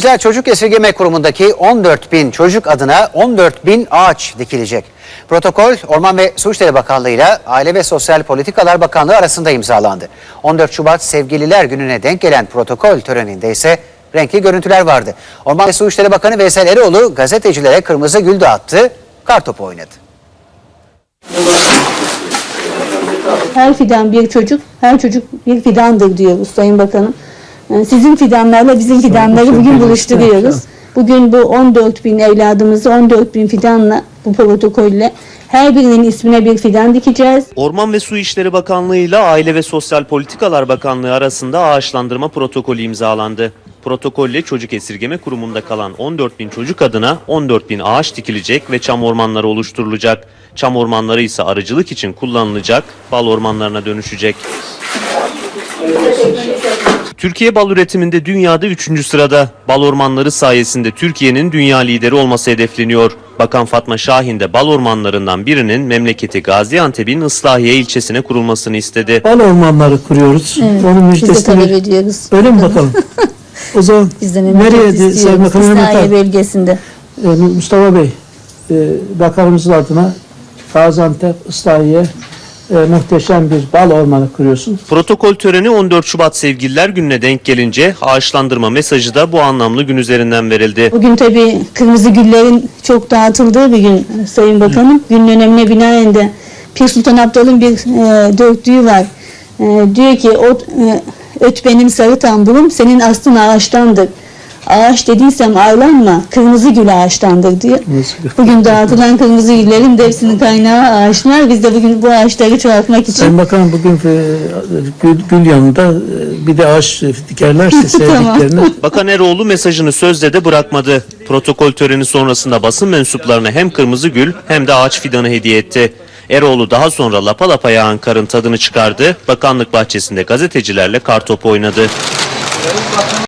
seyirciler Çocuk Esirgeme Kurumu'ndaki 14 bin çocuk adına 14 bin ağaç dikilecek. Protokol Orman ve Su İşleri Bakanlığı ile Aile ve Sosyal Politikalar Bakanlığı arasında imzalandı. 14 Şubat Sevgililer Günü'ne denk gelen protokol töreninde ise renkli görüntüler vardı. Orman ve Su İşleri Bakanı Veysel Eroğlu gazetecilere kırmızı gül dağıttı, kartopu oynadı. Her fidan bir çocuk, her çocuk bir fidandır diyoruz Sayın Bakanım. Yani sizin fidanlarla bizim fidanları bugün buluşturuyoruz. Bugün bu 14 bin evladımızı 14 bin fidanla bu protokolle her birinin ismine bir fidan dikeceğiz. Orman ve Su İşleri Bakanlığı ile Aile ve Sosyal Politikalar Bakanlığı arasında ağaçlandırma protokolü imzalandı. Protokolle Çocuk Esirgeme Kurumu'nda kalan 14 bin çocuk adına 14 bin ağaç dikilecek ve çam ormanları oluşturulacak. Çam ormanları ise arıcılık için kullanılacak, bal ormanlarına dönüşecek. Türkiye bal üretiminde dünyada 3. sırada. Bal ormanları sayesinde Türkiye'nin dünya lideri olması hedefleniyor. Bakan Fatma Şahin de bal ormanlarından birinin memleketi Gaziantep'in Islahiye ilçesine kurulmasını istedi. Bal ormanları kuruyoruz. Onun Biz de talep müjdesini ediyoruz. öyle mi bakalım? o zaman nereye Sayın. Bakan İslahiye bölgesinde. e, Mustafa Bey, e, bakanımızın adına Gaziantep, Islahiye e, muhteşem bir bal ormanı kuruyorsun. Protokol töreni 14 Şubat Sevgililer Günü'ne denk gelince ağaçlandırma mesajı da bu anlamlı gün üzerinden verildi. Bugün tabii kırmızı güllerin çok dağıtıldığı bir gün Sayın Bakanım. Günün önemine binaen de Pir Sultan Abdal'ın bir e, dörtlüğü var. E, diyor ki o e, öt benim sarı tamburum senin aslın ağaçtandır. Ağaç dediysem ağlanma kırmızı gül ağaçtandır gül. Bugün dağıtılan kırmızı güllerin de hepsinin kaynağı ağaçlar. Biz de bugün bu ağaçları çoğaltmak için Sayın Bakan bugün e, gül, gül yanında e, bir de ağaç dikerlerse sevdiklerini Bakan Eroğlu mesajını sözde de bırakmadı. Protokol töreni sonrasında basın mensuplarına hem kırmızı gül hem de ağaç fidanı hediye etti. Eroğlu daha sonra lapa lapa yağan karın tadını çıkardı. Bakanlık bahçesinde gazetecilerle kartopu oynadı.